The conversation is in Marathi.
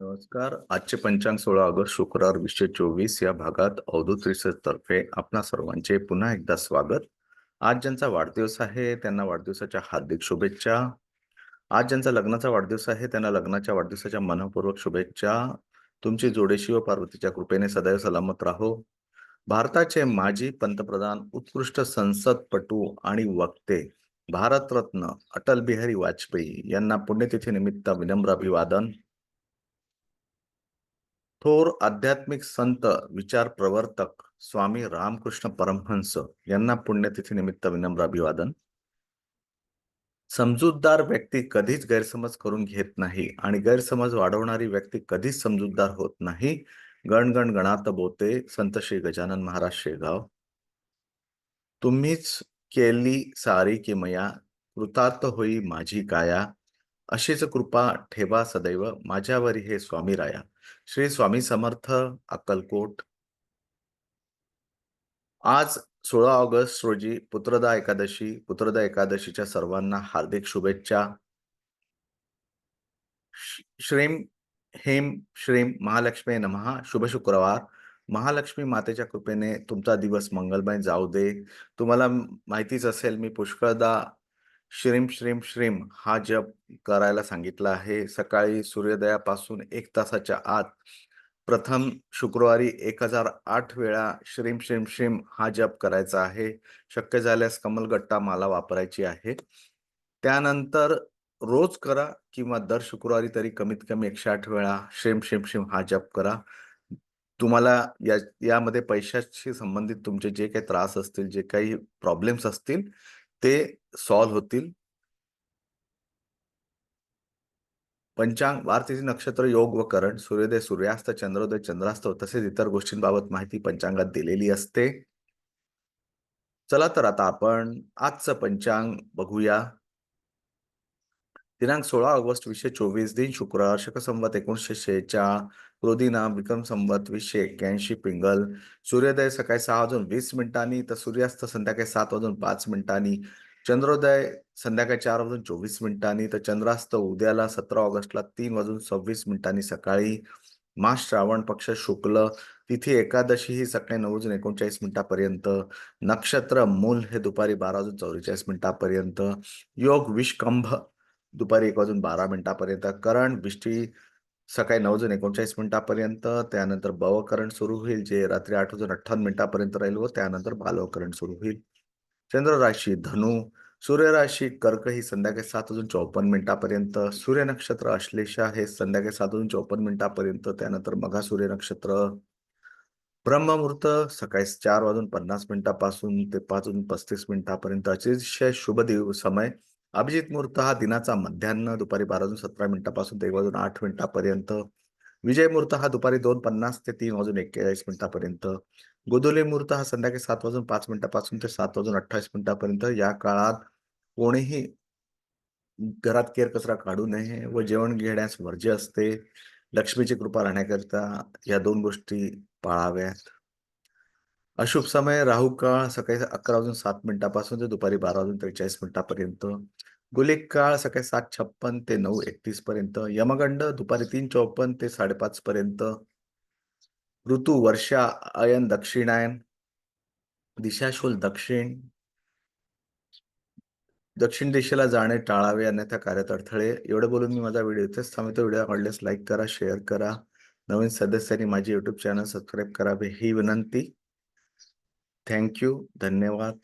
नमस्कार. आजचे पंचांग सोळा ऑगस्ट शुक्रवार वीसशे चोवीस या भागात अवधूत रिसर्च तर्फे आपणा सर्वांचे पुन्हा एकदा स्वागत. आज ज्यांचा वाढदिवस आहे त्यांना वाढदिवसाच्या हार्दिक शुभेच्छा. आज ज्यांचा लग्नाचा वाढदिवस आहे त्यांना लग्नाच्या वाढदिवसाच्या मनपूर्वक शुभेच्छा. तुमची जोडे शिव पार्वतीच्या कृपेने सदैव सलामत राहो. भारताचे माजी पंतप्रधान उत्कृष्ट संसदपटू आणि वक्ते भारतरत्न अटल बिहारी वाजपेयी यांना पुण्यतिथी निमित्त विनम्र अभिवादन. थोर आध्यात्मिक संत विचार प्रवर्तक स्वामी रामकृष्ण परमहंस यांना पुण्यतिथी निमित्त विनम्र अभिवादन. समजूतदार व्यक्ती कधीच गैरसमज करून घेत नाही आणि गैरसमज वाढवणारी व्यक्ती कधीच समजूतदार होत नाही. गण गण गणात बोते संत श्री गजानन महाराज शेगाव. तुम्हीच केली सारी किमया कृतार्थ होई माझी काया. अशीच कृपा ठेवा सदैव माझ्यावरी हे स्वामी राया. श्री स्वामी समर्थ अक्कलकोट. आज सोळा ऑगस्ट रोजी पुत्रदा एकादशी पुत्रदा एकादशीच्या सर्वांना हार्दिक शुभेच्छा. श्रीम हेम श्रीम महालक्ष्मी नमहा शुभ शुक्रवार. महालक्ष्मी मातेच्या कृपेने तुमचा दिवस मंगलमय जाऊ दे. तुम्हाला माहितीच असेल मी पुष्कळदा श्रीम श्रीम श्रीम हा जप करायला सांगितला आहे. सकाळी सूर्योदयापासून एक तासाच्या आत प्रथम शुक्रवारी एक हजार आठ वेळा श्रीम श्रीम श्रीम हा जप करायचा आहे. शक्य झाल्यास कमलगट्टा माला वापरायची आहे. त्यानंतर रोज करा किंवा दर शुक्रवारी तरी कमीत कमी एकशे आठ वेळा श्रीम श्रीम श्रीम हा जप करा. तुम्हाला या यामध्ये पैशाशी संबंधित तुमचे जे काही त्रास असतील जे काही प्रॉब्लेम्स असतील ते सॉल्व्ह होतील. पंचांग वारतिथी नक्षत्र योग व करण सूर्योदय सूर्यास्त चंद्रोदय चंद्रास्त तसेच इतर गोष्टींबाबत माहिती पंचांगात दिलेली असते. चला तर आता आपण आजचं पंचांग बघूया. दिनांक सोळा ऑगस्ट वीसशे चोवीस दिन शुक्रवार शकसंवत एकोणीसशे शेहेचाळ रोदिना विक्रम संवत वीसशे एक्क्याऐंशी पिंगल. सूर्योदय सकाळी सहा वाजून वीस मिनिटांनी तर सूर्यास्त संध्याकाळी सात वाजून पाच मिनिटांनी चंद्रोदय संध्याकाळी चार वाजून चोवीस मिनिटांनी तर चंद्रास्त उद्याला सतरा ऑगस्टला तीन वाजून सव्वीस मिनिटांनी सकाळी मास श्रावण पक्ष शुक्ल तिथी एकादशी ही सकाळी नऊ वाजून एकोणचाळीस मिनिटापर्यंत नक्षत्र मूल हे दुपारी बारा वाजून चौवेचाळीस मिनिटापर्यंत योग विषकंभ दुपारी एक वाजून बारा मिनिटापर्यंत करण बिष्टी सकाळी नऊ वाजून एकोणचाळीस मिनिटापर्यंत त्यानंतर बवकरण सुरू होईल जे रात्री आठ वाजून अठ्ठावन्न मिनिटापर्यंत राहील व त्यानंतर बालवकरण सुरू होईल. चंद्र राशी धनु सूर्य राशी कर्क ही संध्याकाळी सात वाजून चौपन्न मिनिटापर्यंत सूर्य नक्षत्र अश्लेषा हे संध्याकाळी सात वाजून चौपन्न मिनिटापर्यंत त्यानंतर मघा सूर्य नक्षत्र. ब्रह्ममुहूर्त सकाळी चार वाजून पन्नास मिनिटापासून ते पाच वाजून पस्तीस मिनिटापर्यंत अतिशय शुभ दिव समय. अभिजित मुहूर्त हा दिनाचा मध्यान्ह दुपारी बारा वाजून सतरा मिनिटापासून ते एक वाजून आठ मिनिटापर्यंत. विजय मुहूर्त हा दुपारी दोन पन्नास ते तीन वाजून एक्केचाळीस मिनिटापर्यंत. गोधुली मुहूर्त हा संध्याकाळी सात वाजून पाच मिनिटापासून ते सात वाजून अठ्ठावीस मिनिटापर्यंत. या काळात कोणीही घरात केर कचरा काढू नये व जेवण घेण्यास वर्ज्य असते. लक्ष्मीची कृपा राहण्याकरिता या दोन गोष्टी पाळाव्यात. अशुभ समय राहू काळ सकाळी अकरा वाजून सात मिनिटापासून ते दुपारी बारा वाजून त्रेचाळीस मिनिटापर्यंत. गुलिक काळ सकाळी सात छप्पन ते नऊ एकतीस पर्यंत. यमगंड दुपारी तीन चौपन्न ते साडेपाच पर्यंत. ऋतू वर्षा अयन दक्षिणायन. दिशाशूल दक्षिण. दक्षिण दिशेला जाणे टाळावे अन्यथा कार्यात अडथळे. एवढं बोलून मी माझा व्हिडिओ इथेच थांबतो व्हिडिओ आवडल्यास लाईक करा शेअर करा. नवीन सदस्यांनी माझे युट्यूब चॅनल सबस्क्राईब करावे ही विनंती. thank you. Dhanyawad